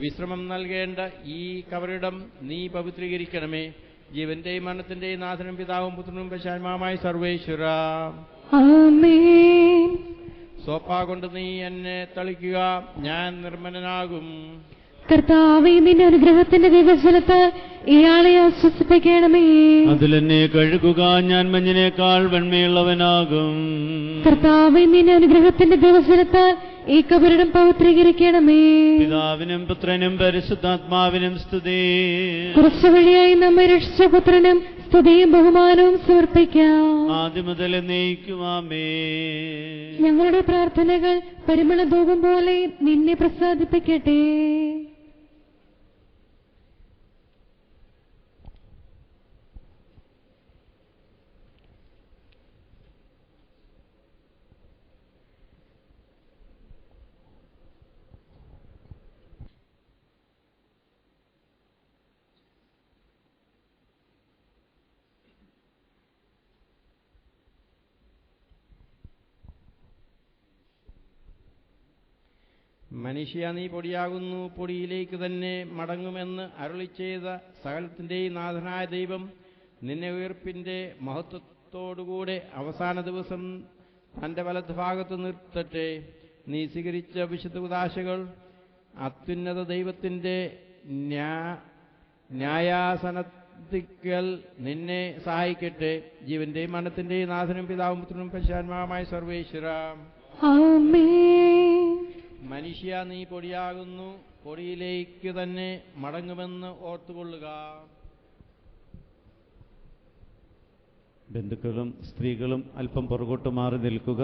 വിശ്രമം നൽകേണ്ട ഈ കവറിടം നീ പവിത്രീകരിക്കണമേ. ജീവന്റെയും മരണത്തിന്റെയും നാഥനും പിതാവും പുത്രനും പശാന്മാവുമായ സർവേശ്വര. ആമേൻ. സോപ്പാ കൊണ്ട് നീ എന്നെ തളിക്കുക ഞാൻ നിർമ്മലനാകും. കർത്താവേ നിന്റെ അനുഗ്രഹത്തിന്റെ ദിവസത്ത് ഇയാളെ ആശ്വസിപ്പിക്കണമേ. അതിലെന്നെ കഴുകുക ഞാൻ മഞ്ഞിനേക്കാൾ വെണ്മയുള്ളവനാകും. കർത്താവേ നിന്റെ അനുഗ്രഹത്തിന്റെ ദിവസനത്ത് ഈ കബരിടം പവിത്രീകരിക്കണമേ പിതാവിനും പുത്രനും പരിശുദ്ധാത്മാവിനും സ്തുതി. കുറച്ചു വഴിയായി നമ്മെ രക്ഷിച്ച പുത്രനും സ്തുതിയും ബഹുമാനവും സമർപ്പിക്കാം. ആദ്യം മുതൽ നയിക്കുമാമേ ഞങ്ങളുടെ പ്രാർത്ഥനകൾ പരിമള ധൂപം പോലെ നിന്നെ പ്രസാദിപ്പിക്കട്ടെ. മനുഷ്യ നീ പൊടിയാകുന്നു പൊടിയിലേക്ക് തന്നെ മടങ്ങുമെന്ന് അരുളി ചെയ്ത നാഥനായ ദൈവം നിന്നെ ഉയർപ്പിന്റെ മഹത്വത്തോടുകൂടെ അവസാന ദിവസം തന്റെ വലതുഭാഗത്ത് നിർത്തട്ടെ. നീ സ്വീകരിച്ച വിശുദ്ധ ഉദാശകൾ അത്യുന്നത ദൈവത്തിന്റെ ന്യാ- ന്യായാസനത്തിക്കൽ നിന്നെ സഹായിക്കട്ടെ. ജീവന്റെയും മരണത്തിന്റെയും നാഥനും പിതാവും പുത്രനും പശാന്മാവുമായ സർവേശ്വരാം. മനുഷ്യ നീ പൊടിയാകുന്നു പൊടിയിലേക്ക് തന്നെ മടങ്ങുമെന്ന് ഓർത്തുകൊള്ളുക. ബന്ധുക്കളും സ്ത്രീകളും അല്പം പുറകോട്ട് മാറി നിൽക്കുക.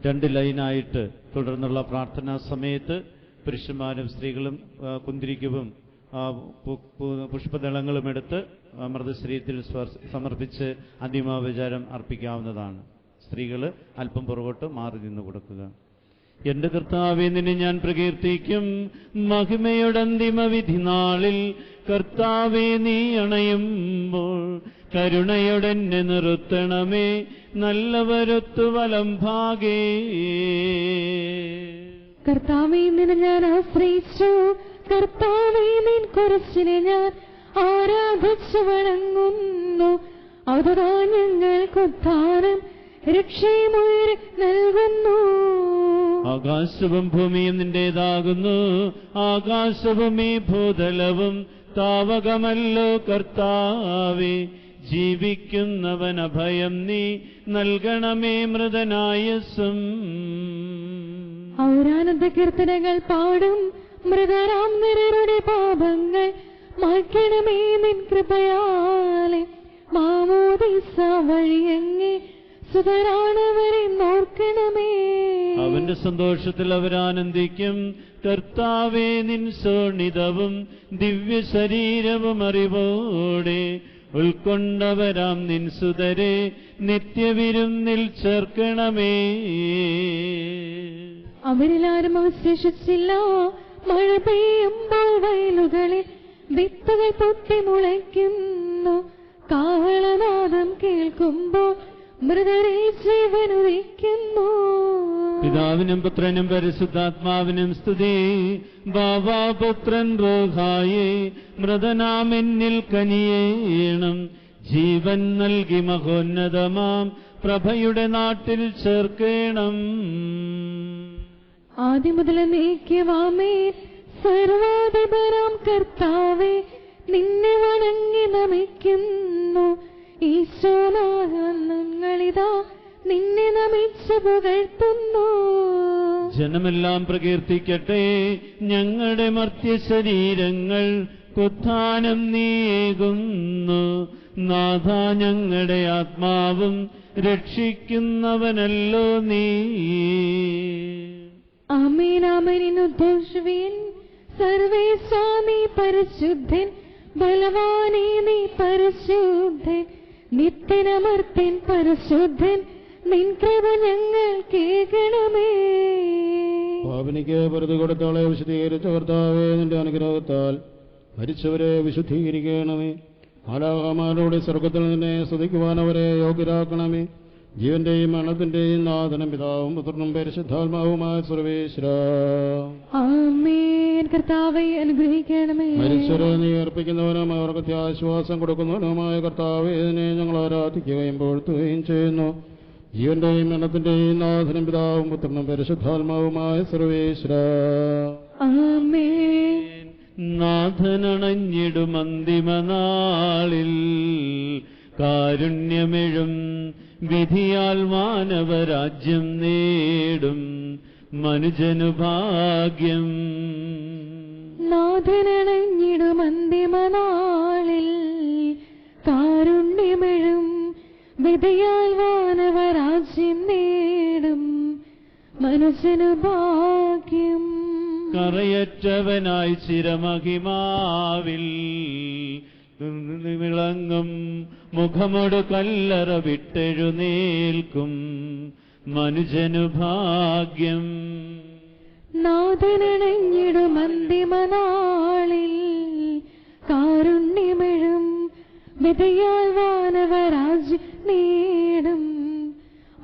രണ്ട് ലൈനായിട്ട് തുടർന്നുള്ള പ്രാർത്ഥനാ സമയത്ത് പുരുഷന്മാരും സ്ത്രീകളും കുന്തിരിക്കവും പുഷ്പദളങ്ങളും എടുത്ത് മൃതശ്രീത്തിൽ സമർപ്പിച്ച് അന്തിമാവിചാരം അർപ്പിക്കാവുന്നതാണ്. സ്ത്രീകൾ അല്പം പുറകോട്ട് മാറി നിന്ന് കൊടുക്കുക. എന്റെ കർത്താവെ നിന്നെ ഞാൻ പ്രകീർത്തിക്കും. മഹിമയുടെ അന്തിമ വിധി നാളിൽ കർത്താവെ നീ അണയുമ്പോൾ കരുണയുടെ നിർത്തണമേ. നല്ലവരൊത്തു വലം ഭാഗേ. കർത്താവേ നിന്നെ ഞാൻ ആശ്രയിച്ചു. കർത്താവേ നിൻ കുറച്ചിനെ ഞാൻ ആരാധിച്ചു വണങ്ങുന്നു. അതാ ഞങ്ങൾക്ക് ഉദ്ധാരം രക്ഷയുമുയർ നൽകുന്നു. ആകാശവും ഭൂമിയും നിന്റേതാകുന്നു. ആകാശവും ഈ ഭൂതലവും താവകമല്ലോ കർത്താവേ. ജീവിക്കുന്നവൻ അഭയം നീ നൽകണമേ മൃതനായസും. ഔരാനന്ദ കീർത്തനങ്ങൾ പാടും. മൃതരാം നിരരുടെ പാപങ്ങൾ മായ്ക്കണമേ നിൻ കൃപയാലെ. മാമോദിസ വഴിയങ്ങേ അവന്റെ സന്തോഷത്തിൽ അവരാനന്ദിക്കും. കർത്താവേ നിൻ സോണിതവും ദിവ്യ ശരീരവും അറിവോടെ ഉൾക്കൊണ്ടവരാം നിൻ സുതരെ നിത്യവിരുന്നിൽ ചേർക്കണമേ. അവരിലാരും അവശേഷിച്ചില്ല. മഴ പെയ്യുമ്പോൾ വയലുകളിൽ വിത്തുകൾ പൊട്ടി മുളയ്ക്കുന്നു. കാവളനാദം കേൾക്കുമ്പോൾ മൃതരെ ജീവനുദിക്കുന്നു പിതാവിനും പുത്രനും പരിശുദ്ധാത്മാവിനും സ്തുതി. ബാബാപുത്രൻ റോഹായേ മൃതനാമെന്നിൽ കനിയേണം. ജീവൻ നൽകി മഹോന്നതമാം പ്രഭയുടെ നാട്ടിൽ ചേർക്കേണം. ആദ്യം മുതൽ നീക്കിയവാമേ സർവാധിപരാം കർത്താവേ നിന്നെ വണങ്ങി നമിക്കുന്നു. ഈശോനാങ്ങളിതാ നിന്നെ നമിച്ചു പുകഴ്ത്തുന്നു. ജനമെല്ലാം പ്രകീർത്തിക്കട്ടെ ഞങ്ങളുടെ മർത്യ ശരീരങ്ങൾ കുത്ഥാനം നീയേകുന്നു. നാഥ ഞങ്ങളുടെ ആത്മാവും രക്ഷിക്കുന്നവനല്ലോ നീ. ആമേനാമനുദ്ഘോഷവീൻ സർവേ സ്വാമി പരിശുദ്ധൻ ബലവാനേ നീ പരിശുദ്ധൻ. നിത്യനമർത്തൻ പരിശുദ്ധൻ നിൻ കൃപ ഞങ്ങൾ കേൾക്കണമേ. പാപനിക്ക് പൊറുതി കൊടുത്തോളെ വിശദീകരിച്ച കർത്താവേ നിന്റെ അനുഗ്രഹത്താൽ മരിച്ചവരെ വിശുദ്ധീകരിക്കണമേ. ആലാഹമാരോടെ സ്വർഗത്തിൽ നിന്നെ സ്തുതിക്കുവാൻ അവരെ യോഗ്യരാക്കണമേ. ജീവന്റെയും മരണത്തിന്റെയും നാഥനും പിതാവും പുത്രനും പരിശുദ്ധാത്മാവുമായ സർവേശ്വര. ആമേൻ. കർത്താവെ അനുഗ്രഹിക്കണമേ. മരിച്ചവരെ നീ അർപ്പിക്കുന്നവനും അവർക്ക് അത്യാശ്വാസം കൊടുക്കുന്നവനുമായ കർത്താവെ ഇതിനെ ഞങ്ങൾ ആരാധിക്കുകയും പോഴ്ത്തുകയും ചെയ്യുന്നു. ജീവന്റെയും മരണത്തിന്റെയും നാഥനും പിതാവും പുത്രനും പരിശുദ്ധാത്മാവുമായ സർവേശ്വര. നാഥനണഞ്ഞിടും അന്തിമനാളിൽ കാരുണ്യമെഴും വിധിയാൽ മാനവരാജ്യം നേടും മനുജനു ഭാഗ്യം. നാഥനണഞ്ഞിടും അന്തിമനാളിൽ കാരുണ്യമെഴും വിധിയാൽ മാനവരാജ്യം നേടും മനുഷ്യനു ഭാഗ്യം. കറയറ്റവനായി ചിരമഹിമാവിൽ വിളങ്ങും മുഖമൊടു കല്ലറ വിട്ടെഴുന്നേൽക്കും മനുജനു ഭാഗ്യം. നാഥനണഞ്ഞിടും അന്തിമനാളിൽ കാരുണ്യമെഴും വിധിയാൽ വാനവരാജ്യം നേടും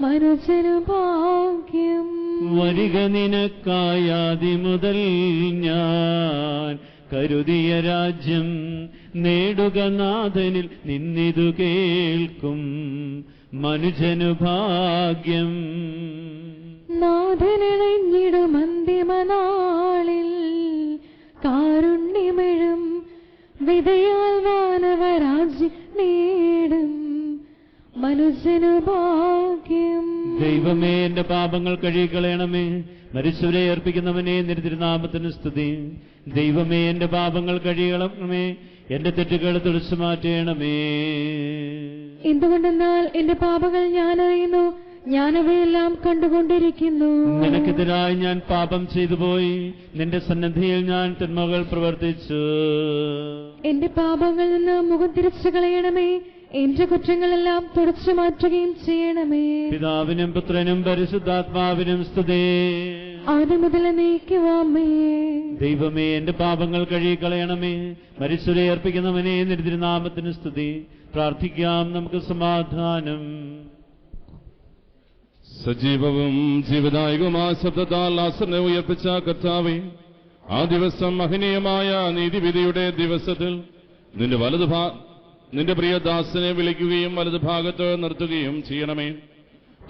മനുഷ്യനു ഭാഗ്യം. വരിക നിനക്കായാതി മുതൽ ഞാൻ കരുതിയ രാജ്യം നേടുക നാഥനിൽ നിന്നിതു കേൾക്കും മനുജനു ഭാഗ്യം. നാഥനണഞ്ഞിടും അന്തിമനാളിൽ കാരുണ്യമിഴും വിധയാൽ വാനവരാജ്യം നേടും മനുഷ്യനു ഭാഗ്യം. ദൈവമേ എന്റെ പാപങ്ങൾ കഴുകിക്കളയണമേ. മരിച്ചവരെ അർപ്പിക്കുന്നവനെ നിന്റെ തിരുനാമത്തിന് സ്തുതി. ദൈവമേ എന്റെ പാപങ്ങൾ കഴുകിക്കളയണമേ. എന്റെ തെറ്റുകൾ തുളിച്ചു മാറ്റണമേ. എന്തുകൊണ്ടെന്നാൽ എന്റെ പാപങ്ങൾ ഞാൻ അറിയുന്നു ഞാൻ അവയെല്ലാം കണ്ടുകൊണ്ടിരിക്കുന്നു. നിനക്കെതിരായി ഞാൻ പാപം ചെയ്തു പോയി നിന്റെ സന്നദ്ധിയിൽ ഞാൻ തിന്മകൾ പ്രവർത്തിച്ചു. എന്റെ പാപങ്ങളിൽ നിന്ന് മുഖം തിരിച്ചു കളയണമേ. എന്റെ കുറ്റങ്ങളെല്ലാം തുടച്ചു മാറ്റുകയും ചെയ്യണമേ. പിതാവിനും പുത്രനും പരിശുദ്ധാത്മാവിനും സ്തുതി. ആദ്യം മുതൽ നീക്കുവാമേ. ദൈവമേ എന്റെ പാപങ്ങൾ കഴുകിക്കളയണമേ. മരിച്ചുരെ അർപ്പിക്കുന്നവനെ നിരുതിരുനാമത്തിന് തിരുനാമത്തിന് സ്തുതി. പ്രാർത്ഥിക്കാം നമുക്ക് സമാധാനം. സജീവവും ജീവദായകവുമായ ശബ്ദത്താൽ ആസനെ ഉയർപ്പിച്ച കർത്താവേ ആ ദിവസം മഹനീയമായ നീതിവിധിയുടെ ദിവസത്തിൽ നിന്റെ വലതു ഭാ നിന്റെ പ്രിയ ദാസനെ വിളിക്കുകയും വലതുഭാഗത്ത് നിർത്തുകയും ചെയ്യണമേ.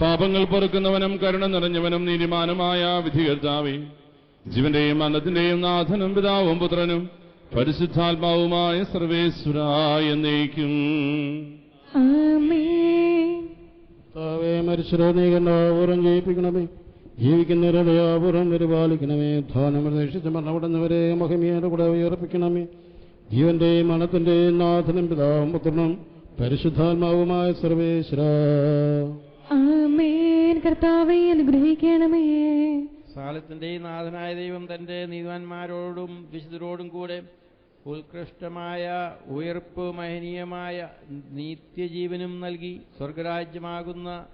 പാപങ്ങൾ പൊറുക്കുന്നവനും കരുണ നിറഞ്ഞവനും നീതിമാനുമായ വിധികർത്താവേ. ജീവന്റെയും മരണത്തിന്റെയും നാഥനും പിതാവും പുത്രനും പരിശുദ്ധാത്മാവുമായ സർവേശ്വര എന്നേക്കും. നീ കണ്ടാപൂർവം ജയിപ്പിക്കണമേ. ജീവിക്കുന്നവരെ ആപൂർവം പരിപാലിക്കണമേ. ധാനം പ്രതീക്ഷിച്ച് മരണപ്പെടുന്നവരെ മഹിമിയുടെ കൂടെ ഉയർപ്പിക്കണമേ. ജീവന്റെയും മണത്തിന്റെയും നാഥനും പിതാവും പുത്രനും പരിശുദ്ധാത്മാവുമായ സർവേശ്വര. ആമേൻ. കർത്താവെ അനുഗ്രഹിക്കണമേ. സാലത്തിന്റെ നാഥനായ ദൈവം തന്റെ നീതിവാന്മാരോടും വിശുദ്ധരോടും കൂടെ ഉത്കൃഷ്ടമായ ഉയർപ്പ് മഹനീയമായ നിത്യജീവനും നൽകി സ്വർഗരാജ്യമാകുന്ന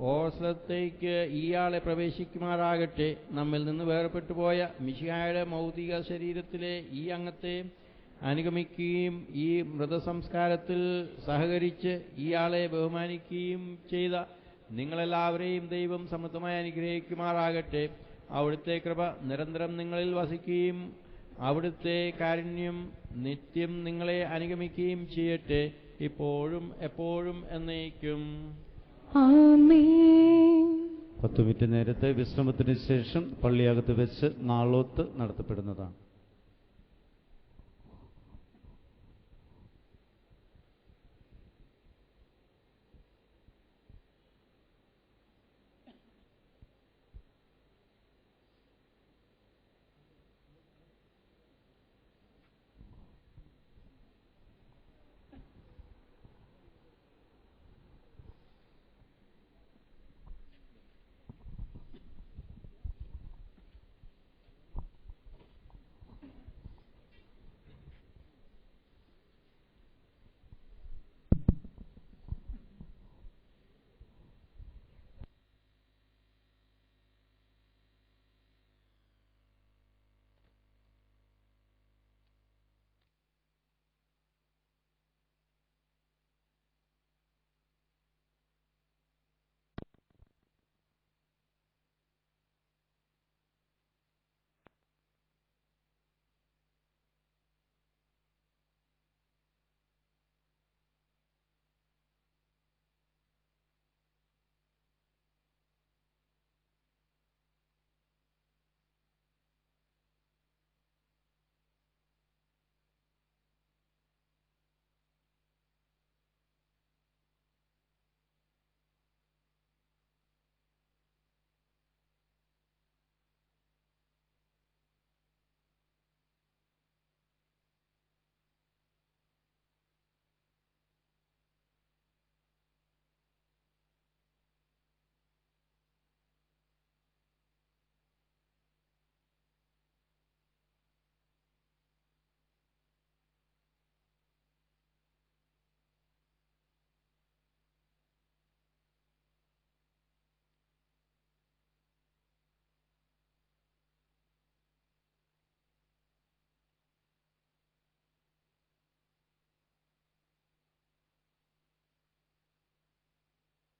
ഓസ്ലത്തേക്ക് ഇയാളെ പ്രവേശിക്കുമാറാകട്ടെ. നമ്മിൽ നിന്ന് വേർപെട്ടുപോയ മിഷിയായുടെ മിശിഹായുടെ മൗതിക ശരീരത്തിലെ ഈ അംഗത്തെ അനുഗമിക്കുകയും ഈ മൃതസംസ്കാരത്തിൽ സഹകരിച്ച് ഇയാളെ ബഹുമാനിക്കുകയും ചെയ്ത നിങ്ങളെല്ലാവരെയും ദൈവം സമൃദ്ധമായി അനുഗ്രഹിക്കുമാറാകട്ടെ. അവിടുത്തെ കൃപ നിരന്തരം നിങ്ങളിൽ വസിക്കുകയും അവിടുത്തെ കാരുണ്യം നിത്യം നിങ്ങളെ അനുഗമിക്കുകയും ചെയ്യട്ടെ. ഇപ്പോഴും എപ്പോഴും എന്നേക്കും. പത്ത് പത്തു മിനിറ്റ് നേരത്തെ വിശ്രമത്തിന് ശേഷം പള്ളിയകത്ത് വെച്ച് നാളോത്ത് നടത്തപ്പെടുന്നതാണ്.